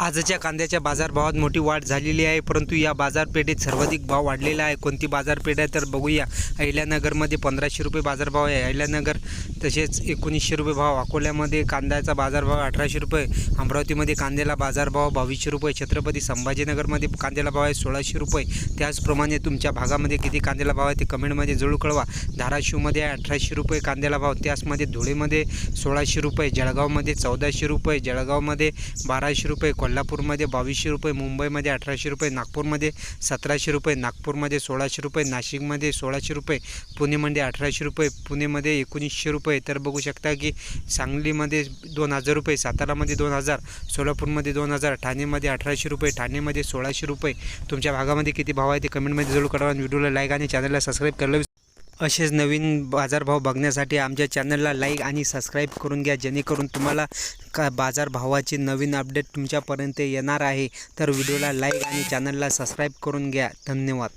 आजच्या कांद्याच्या बाजारभावात मोठी वाढ झालेली आहे परंतु या बाजारपेठेत सर्वाधिक भाव वाढलेला आहे. कोणती बाजारपेठ आहे तर बघूया. अहिल्यानगरमध्ये पंधराशे रुपये बाजारभाव आहे. अहिल्यानगर तसेच एकोणीसशे रुपये भाव. अकोल्यामध्ये कांद्याचा बाजारभाव अठराशे रुपये. अमरावतीमध्ये कांद्याला बाजारभाव बावीसशे रुपये. छत्रपती संभाजीनगरमध्ये कांद्याला भाव आहे सोळाशे रुपये. त्याचप्रमाणे तुमच्या भागामध्ये किती कांद्याला भाव आहे ते कमेंटमध्ये जरूर कळवा. धाराशिवमध्ये आहे अठराशे रुपये कांद्याला भाव. त्याचमध्ये धुळेमध्ये सोळाशे रुपये. जळगावमध्ये चौदाशे रुपये. जळगावमध्ये बाराशे रुपये. कोल्हापूरमध्ये बावीसशे रुपये मुंबईमध्ये अठराशे रुपये नागपूरमध्ये सतराशे रुपये नागपूरमध्ये सोळाशे रुपये नाशिकमध्ये सोळाशे रुपये पुणेमध्ये अठराशे रुपये पुणेमध्ये एकोणीसशे रुपये. तर बघू शकता की सांगलीमध्ये दोन हजार रुपये सातारामध्ये दोन हजार सोलापूरमध्ये दोन हजार ठाणेमध्ये अठराशे रुपये ठाणेमध्ये सोळाशे रुपये. तुमच्या भागामध्ये किती भाव आहे ते कमेंटमध्ये जरूर कळवा व्हिडिओला लाईक आणि चॅनलला सबस्क्राईब करायला असेच नवीन बाजारभाव बघण्यासाठी आमच्या चॅनलला लाईक आणि सबस्क्राईब करून घ्या. जेणेकरून तुम्हाला का बाजारभावाची नवीन अपडेट तुमच्यापर्यंत येणार आहे. तर व्हिडिओला लाईक आणि चॅनलला सबस्क्राईब करून घ्या. धन्यवाद.